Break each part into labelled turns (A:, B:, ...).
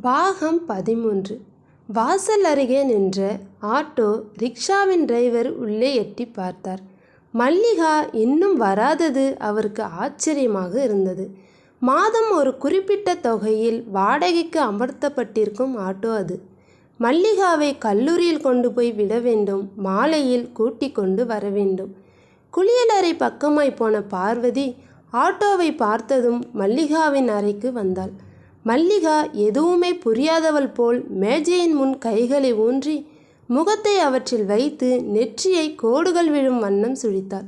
A: பாகம் பதிமூன்று. வாசல் அருகே நின்ற ஆட்டோ ரிக்ஷாவின் டிரைவர் உள்ளே எட்டி பார்த்தார். மல்லிகா இன்னும் வராதது அவருக்கு ஆச்சரியமாக இருந்தது. மாதம் ஒரு குறிப்பிட்ட தொகையில் வாடகைக்கு அமர்த்தப்பட்டிருக்கும் ஆட்டோ அது. மல்லிகாவை கல்லூரியில் கொண்டு போய் விட வேண்டும் மாலையில் கூட்டி கொண்டு வர வேண்டும். குளியலறை பக்கமாய் போன பார்வதி ஆட்டோவை பார்த்ததும் மல்லிகாவின் அறைக்கு வந்தாள். மல்லிகா எதுவுமே புரியாதவள் போல் மேஜையின் முன் கைகளை ஊன்றி முகத்தை அவற்றில் வைத்து நெற்றியை கோடுகள் விழும் வண்ணம் சுழித்தாள்.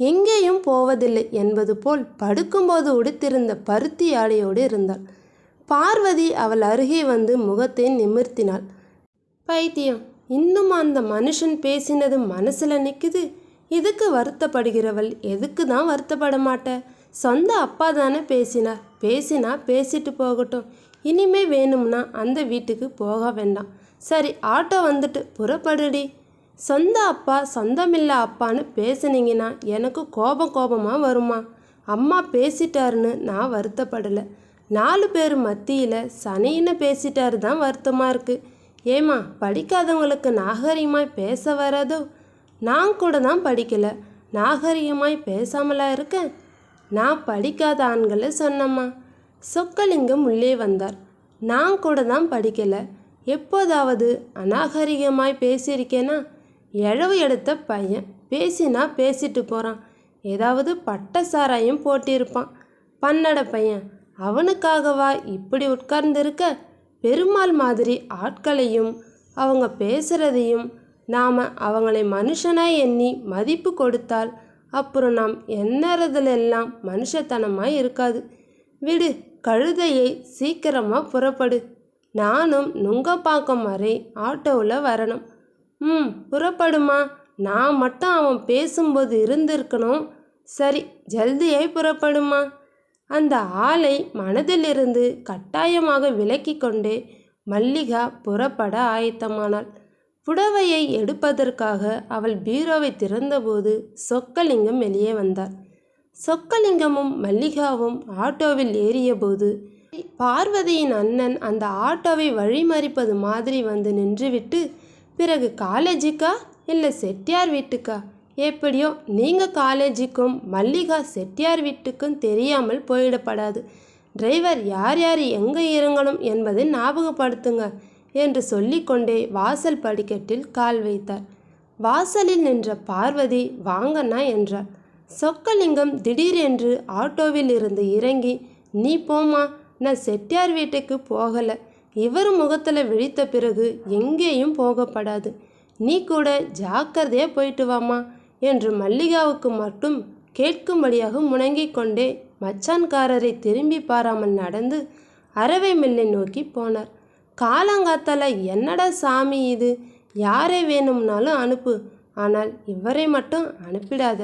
A: எங்கேயும் போவதில்லை என்பது போல் படுக்கும்போது உடுத்திருந்த பருத்தி ஆடையோடு இருந்தாள். பார்வதி அவள் அருகே வந்து முகத்தை நிமிர்த்தினாள். பைத்தியம்! இன்னும் அந்த மனுஷன் பேசினது மனசில் நிற்குது இதுக்கு வருத்தப்படுகிறவள்? எதுக்கு தான் வருத்தப்பட மாட்ட? சொந்த அப்பா தானே பேசினார். பேசினா பேசிட்டு போகட்டும். இனிமே வேணும்னா அந்த வீட்டுக்கு போக வேண்டாம். சரி ஆட்டோ வந்துட்டு புறப்படுடி. சொந்த அப்பா சொந்தமில்ல அப்பான்னு பேசுனீங்கன்னா எனக்கு கோபம் கோபமாக வருமா? அம்மா பேசிட்டாருன்னு நான் வருத்தப்படலை. நாலு பேர் மத்தியில் சனின்னு பேசிட்டாரு தான் வருத்தமாக இருக்குது ஏமா படிக்காதவங்களுக்கு நாகரிகமாய் பேச வராதோ? நான் கூட தான் படிக்கலை. நாகரிகமாய் பேசாமலா இருக்கேன்? நான் படிக்காத ஆண்களை சொன்னம்மா. சொக்கலிங்கம் உள்ளே வந்தார். நான் கூட தான் படிக்கலை. எப்போதாவது அநாகரிகமாய் பேசியிருக்கேனா? எழவு எடுத்த பையன். பேசினா பேசிட்டு போகிறான் ஏதாவது பட்ட சாராயம் போட்டிருப்பான். பன்னட பையன். அவனுக்காகவா இப்படி உட்கார்ந்திருக்க? பெருமாள் மாதிரி ஆட்களையும் அவங்க பேசுகிறதையும் நாம் அவங்களை மனுஷனாய் எண்ணி மதிப்பு கொடுத்தால் அப்புறம் நாம் எந்நேரத்துலெல்லாம் மனுஷத்தனமாய் இருக்காது. விடு கழுதையை சீக்கிரமாக புறப்படு. நானும் நுங்கப்பாக்கம் வரை ஆட்டோவில் வரணும். ம் புறப்படுமா? நான் மட்டும் அவன் பேசும்போது இருந்திருக்கணும். சரி ஜல்தியாய் புறப்படுமா? அந்த ஆளை மனதிலிருந்து கட்டாயமாக விலக்கி கொண்டே மல்லிகா புறப்பட ஆயத்தமானாள். புடவையை எடுப்பதற்காக அவள் பீரோவை திறந்தபோது சொக்கலிங்கம் வெளியே வந்தார். சொக்கலிங்கமும் மல்லிகாவும் ஆட்டோவில் ஏறியபோது பார்வதியின் அண்ணன் அந்த ஆட்டோவை வழிமறிப்பது மாதிரி வந்து நின்றுவிட்டு பிறகு காலேஜுக்கா இல்லை செட்டியார் வீட்டுக்கா? எப்படியோ நீங்கள் காலேஜுக்கும் மல்லிகா செட்டியார் வீட்டுக்கும் தெரியாமல் போயிடப்படாது. டிரைவர் யார் யார் எங்கே இறங்கணும் என்பதை ஞாபகப்படுத்துங்க. என்று சொல்லிக்கொண்டே வாசல் படிக்கட்டில் கால் வைத்தார். வாசலில் நின்ற பார்வதி வாங்கண்ணா என்றார் சொக்கலிங்கம் திடீரென்று ஆட்டோவில் இருந்து இறங்கி நீ போமா நான் செட்டியார் வீட்டுக்கு போகலை. இவர் முகத்தில் விழித்த பிறகு எங்கேயும் போகப்படாது. நீ கூட ஜாக்கிரதையாக போயிட்டு வாமா என்று மல்லிகாவுக்கு மட்டும் கேட்கும்படியாக முணங்கிக் கொண்டே மச்சான்காரரை திரும்பி பாராமல் நடந்து அரவை மில்லை நோக்கி போனார். காலங்காத்தால என்னடா சாமி இது? யாரை வேணும்னாலும் அனுப்பு. ஆனால் இவரை மட்டும் அனுப்பிடாத.